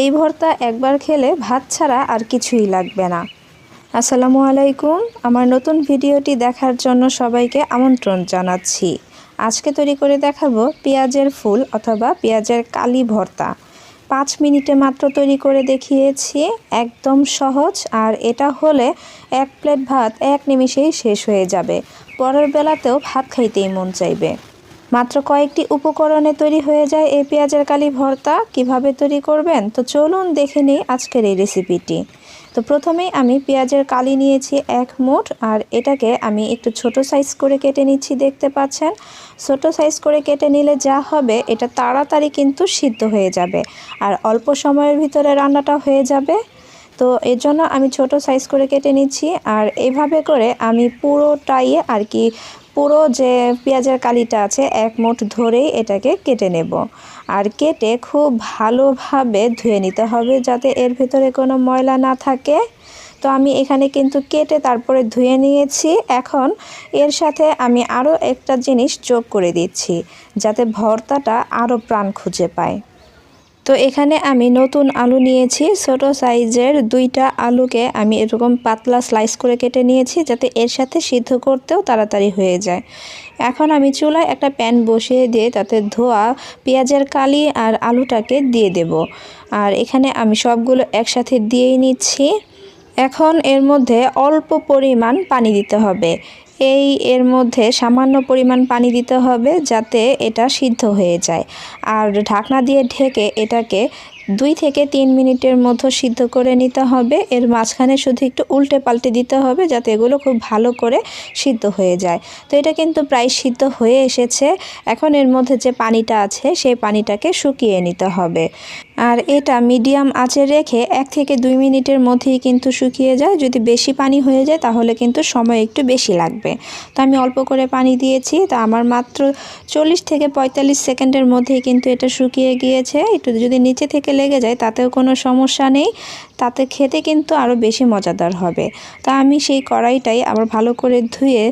এই ভর্তা একবার খেলে ভাত ছাড়া আর কিছুই লাগবে না। আসসালামু আলাইকুম। আমার নতুন ভিডিওটি দেখার জন্য সবাইকে আমন্ত্রণ জানাচ্ছি। আজকে তৈরি করে দেখাবো পেঁয়াজের ফুল অথবা পেঁয়াজের কালি ভর্তা। পাঁচ মিনিটে মাত্র তৈরি করে দেখিয়েছি, একদম সহজ আর এটা হলে এক প্লেট ভাত এক নিমিষেই শেষ হয়ে যাবে। পরের বেলাতেও ভাত খাইতেই মন চাইবে। মাত্র কয়েকটি উপকরণে তৈরি হয়ে যায় এই পেঁয়াজের কালি ভর্তা। কীভাবে তৈরি করবেন? তো চলুন দেখে নিই আজকের এই রেসিপিটি। তো প্রথমেই আমি পেঁয়াজের কালি নিয়েছি এক মুঠ, আর এটাকে আমি একটু ছোট সাইজ করে কেটে নিচ্ছি, দেখতে পাচ্ছেন? ছোট সাইজ করে কেটে নিলে যা হবে, এটা তাড়াতাড়ি কিন্তু সিদ্ধ হয়ে যাবে, আর অল্প সময়ের ভিতরে রান্নাটা হয়ে যাবে। তো এর জন্য আমি ছোট সাইজ করে কেটে নিচ্ছি, আর এইভাবে করে আমি পুরোটাই আর কি পুরো যে পেঁয়াজের কালিটা আছে, এক মুঠ ধরেই এটাকে কেটে নেব। আর কেটে খুব ভালোভাবে ধুয়ে নিতে হবে যাতে এর ভেতরে কোনো ময়লা না থাকে। তো আমি এখানে কিন্তু কেটে তারপরে ধুয়ে নিয়েছি। এখন এর সাথে আমি আরও একটা জিনিস যোগ করে দিচ্ছি, যাতে ভর্তাটা আরও প্রাণ খুঁজে পায়। তো এখানে আমি নতুন আলু নিয়েছি, ছোট সাইজের দুইটা আলুকে আমি এরকম পাতলা স্লাইস করে কেটে নিয়েছি যাতে এর সাথে সিদ্ধ করতেও তাড়াতাড়ি হয়ে যায়। এখন আমি চুলায় একটা প্যান বসিয়ে দিয়ে তাতে ধোয়া, পেঁয়াজের কালি আর আলুটাকে দিয়ে দেব। আর এখানে আমি সবগুলো একসাথে দিয়েই নিচ্ছি। এখন এর মধ্যে অল্প পরিমাণ পানি দিতে হবে। এই এর মধ্যে সামান্য পরিমাণ পানি দিতে হবে যাতে এটা সিদ্ধ হয়ে যায়। আর ঢাকনা দিয়ে ঢেকে এটাকে দুই থেকে তিন মিনিটের মধ্যে সিদ্ধ করে নিতে হবে। এর মাঝখানে শুধু একটু উল্টে পাল্টে দিতে হবে যাতে এগুলো খুব ভালো করে সিদ্ধ হয়ে যায়। তো এটা কিন্তু প্রায় সিদ্ধ হয়ে এসেছে। এখন এর মধ্যে যে পানিটা আছে, সেই পানিটাকে শুকিয়ে নিতে হবে। আর এটা মিডিয়াম আঁচে রেখে এক থেকে দুই মিনিটের মধ্যেই কিন্তু শুকিয়ে যায়। যদি বেশি পানি হয়ে যায়, তাহলে কিন্তু সময় একটু বেশি লাগবে। তো আমি অল্প করে পানি দিয়েছি। তা আমার মাত্র চল্লিশ থেকে পঁয়তাল্লিশ সেকেন্ডের মধ্যেই কিন্তু এটা শুকিয়ে গিয়েছে। একটু যদি নিচে থেকে লেগে যায়, তাতেও কোনো সমস্যা নেই। তাতে খেতে কিন্তু আরও বেশি মজাদার হবে। তা আমি সেই কড়াইটাই আবার ভালো করে ধুয়ে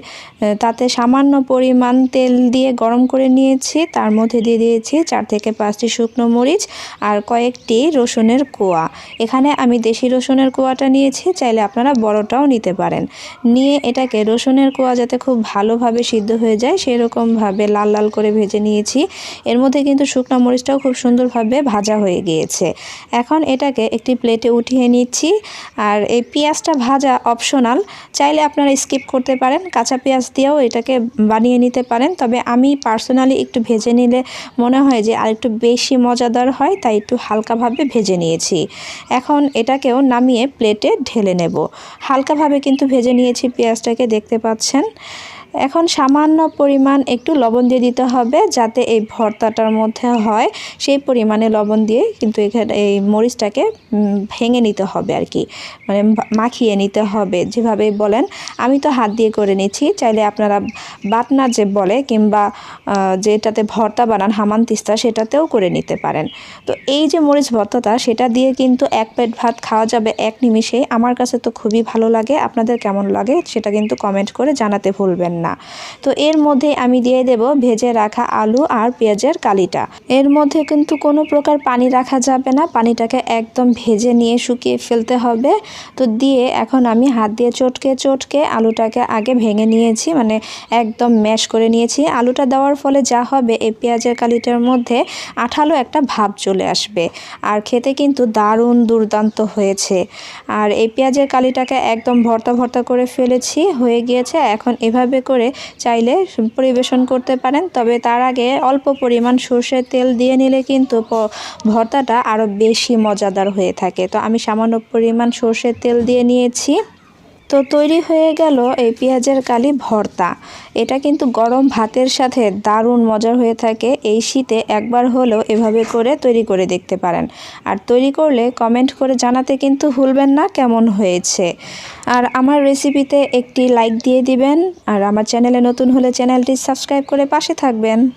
তাতে সামান্য পরিমাণ তেল দিয়ে গরম করে নিয়েছি। তার মধ্যে দিয়ে দিয়েছি চার থেকে পাঁচটি শুকনো মরিচ আর কয়েকটি রসুনের কোয়া। এখানে আমি দেশি রসুনের কোয়াটা নিয়েছি, চাইলে আপনারা বড়টাও নিতে পারেন। নিয়ে এটাকে রসুনের কোয়া যাতে খুব ভালোভাবে সিদ্ধ হয়ে যায়, সেরকমভাবে লাল লাল করে ভেজে নিয়েছি। এর মধ্যে কিন্তু শুকনো মরিচটাও খুব সুন্দরভাবে ভাজা হয়ে গিয়েছে। এখন এটাকে একটি প্লেটে উঠিয়ে নিচ্ছি। আর এই পেঁয়াজটা ভাজা অপশনাল, চাইলে আপনারা স্কিপ করতে পারেন। কাঁচা পেঁয়াজ দিয়েও এটাকে বানিয়ে নিতে পারেন। তবে আমি পার্সোনালি একটু ভেজে নিলে মনে হয় যে আর একটু বেশি মজাদার হয়, তাই একটু হালকাভাবে ভেজে নিয়েছি। এখন এটাকেও নামিয়ে প্লেটে ঢেলে নেব। হালকাভাবে কিন্তু ভেজে নিয়েছি, পেঁয়াজটাকে দেখতে পাচ্ছেন? এখন সামান্য পরিমাণ একটু লবণ দিয়ে দিতে হবে যাতে এই ভর্তাটার মধ্যে হয়। সেই পরিমাণে লবণ দিয়ে কিন্তু এখানে এই মরিচটাকে ভেঙে নিতে হবে আর কি। মানে মাখিয়ে নিতে হবে যেভাবে বলেন। আমি তো হাত দিয়ে করে নিচ্ছি। চাইলে আপনারা বাটনা যে বলে কিংবা যেটাতে ভর্তা বানান, হামান তিস্তা, সেটাতেও করে নিতে পারেন। তো এই যে মরিচ ভর্তাটা, সেটা দিয়ে কিন্তু এক প্লেট ভাত খাওয়া যাবে এক নিমিষে আমার কাছে তো খুবই ভালো লাগে। আপনাদের কেমন লাগে, সেটা কিন্তু কমেন্ট করে জানাতে ভুলবেন না। তো এর মধ্যে আমি দিয়ে দেব ভেজে রাখা আলু আর পেঁয়াজের কালিটা। এর মধ্যে কিন্তু কোনো প্রকার পানি রাখা যাবে না। পানিটাকে একদম ভেজে নিয়ে শুকিয়ে ফেলতে হবে। তো দিয়ে এখন আমি হাত দিয়ে চটকে চটকে আলুটাকে আগে ভেঙে নিয়েছি মানে একদম ম্যাশ করে নিয়েছি। আলুটা দেওয়ার ফলে যা হবে, এই পেঁয়াজের কালিটার মধ্যে আঠালো একটা ভাব চলে আসবে। আর খেতে কিন্তু দারুণ দুর্দান্ত হয়েছে। আর এই পেঁয়াজের কালিটাকে একদম ভর্তা ভর্তা করে ফেলেছি, হয়ে গিয়েছে। এখন এভাবে করে চাইলে পরিবেশন করতে পারেন। তবে তার আগে অল্প পরিমাণ সর্ষের তেল দিয়ে নিলে কিন্তু ভর্তাটা আরও বেশি মজাদার হয়ে থাকে। তো আমি সামান্য পরিমাণ সর্ষের তেল দিয়ে নিয়েছি। তো তৈরি হয়ে গেল এই পেঁয়াজের কালি ভর্তা। এটা কিন্তু গরম ভাতের সাথে দারুণ মজার হয়ে থাকে। এই শীতে একবার হলেও এভাবে করে তৈরি করে দেখতে পারেন। আর তৈরি করলে কমেন্ট করে জানাতে কিন্তু ভুলবেন না কেমন হয়েছে। আর আমার রেসিপিতে একটি লাইক দিয়ে দিবেন। আর আমার চ্যানেলে নতুন হলে চ্যানেলটি সাবস্ক্রাইব করে পাশে থাকবেন।